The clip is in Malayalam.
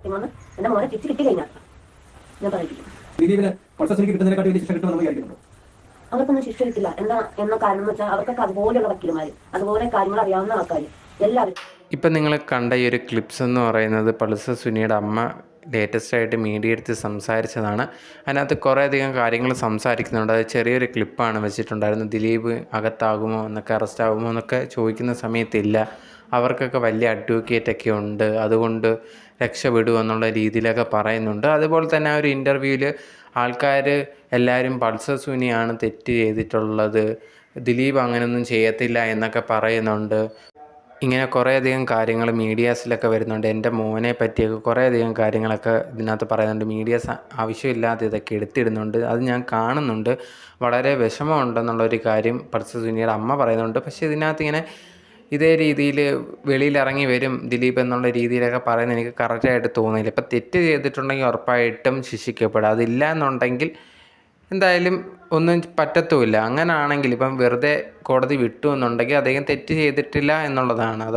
സത്യം പറഞ്ഞാൽ എന്റെ മോനെ തിരിച്ച് കിട്ടി കഴിഞ്ഞാൽ ഞാൻ പറയിപ്പിക്കും. ദിലീപിന് പൾസസിലേക്ക് കിട്ടുന്നതിനെക്കാട്ടി വലിയ ശിക്ഷ കിട്ടുമെന്ന് വിചാരിക്കുന്നുണ്ടോ? അവർക്കൊന്നും ശിക്ഷ കിട്ടില്ല. എന്താ എന്ന കാരണം എന്ന് വെച്ചാൽ അവർക്കൊക്കെ അതുപോലെയുള്ള വക്കീലുമാര് അതുപോലെ കാര്യങ്ങൾ അറിയാവുന്ന ആൾക്കാർ എല്ലാവരും. ഇപ്പം നിങ്ങൾ കണ്ട ഈ ഒരു ക്ലിപ്സ് എന്ന് പറയുന്നത് പൾസ സുനിയുടെ അമ്മ ലേറ്റസ്റ്റ് ആയിട്ട് മീഡിയ എടുത്ത് സംസാരിച്ചതാണ്. അതിനകത്ത് കുറേയധികം കാര്യങ്ങൾ സംസാരിക്കുന്നുണ്ട്. അത് ചെറിയൊരു ക്ലിപ്പാണ് വെച്ചിട്ടുണ്ടായിരുന്നത്. ദിലീപ് അകത്താകുമോ എന്നൊക്കെ അറസ്റ്റ് ആകുമോ എന്നൊക്കെ ചോദിക്കുന്ന സമയത്തില്ല. അവർക്കൊക്കെ വലിയ അഡ്വക്കേറ്റൊക്കെ ഉണ്ട്. അതുകൊണ്ട് രക്ഷപ്പെടും എന്നുള്ള രീതിയിലൊക്കെ പറയുന്നുണ്ട്. അതുപോലെ തന്നെ ആ ഒരു ഇന്റർവ്യൂവിൽ ആൾക്കാർ എല്ലാവരും പൾസർ സുനിയാണ് തെറ്റ് ചെയ്തിട്ടുള്ളത്. ദിലീപ് അങ്ങനെയൊന്നും ചെയ്യത്തില്ല എന്നൊക്കെ പറയുന്നുണ്ട്. ഇങ്ങനെ കുറേയധികം കാര്യങ്ങൾ മീഡിയാസിലൊക്കെ വരുന്നുണ്ട്. എന്റെ മോനെ പറ്റിയൊക്കെ കുറേയധികം കാര്യങ്ങളൊക്കെ ഇതിനകത്ത് പറയുന്നുണ്ട്. മീഡിയാസ് ആവശ്യമില്ലാതെ ഇതൊക്കെ എടുത്തിടുന്നുണ്ട്. അത് ഞാൻ കാണുന്നുണ്ട്. വളരെ വിഷമമുണ്ടെന്നുള്ളൊരു കാര്യം പർസ സുനിയുടെ അമ്മ പറയുന്നുണ്ട്. പക്ഷേ ഇതിനകത്ത് ഇങ്ങനെ ഇതേ രീതിയിൽ വെളിയിലിറങ്ങി വരും ദിലീപ് എന്നുള്ള രീതിയിലൊക്കെ പറയുന്നത് എനിക്ക് കറക്റ്റായിട്ട് തോന്നിയില്ല ഇപ്പം തെറ്റ് ചെയ്തിട്ടുണ്ടെങ്കിൽ ഉറപ്പായിട്ടും ശിക്ഷിക്കപ്പെടും. അതില്ല എന്നുണ്ടെങ്കിൽ എന്തായാലും ഒന്നും പറ്റത്തുമില്ല. അങ്ങനെയാണെങ്കിൽ ഇപ്പം വെറുതെ കോടതി വിട്ടു എന്നുണ്ടെങ്കിൽ അദ്ദേഹം തെറ്റ് ചെയ്തിട്ടില്ല എന്നുള്ളതാണ്. അത്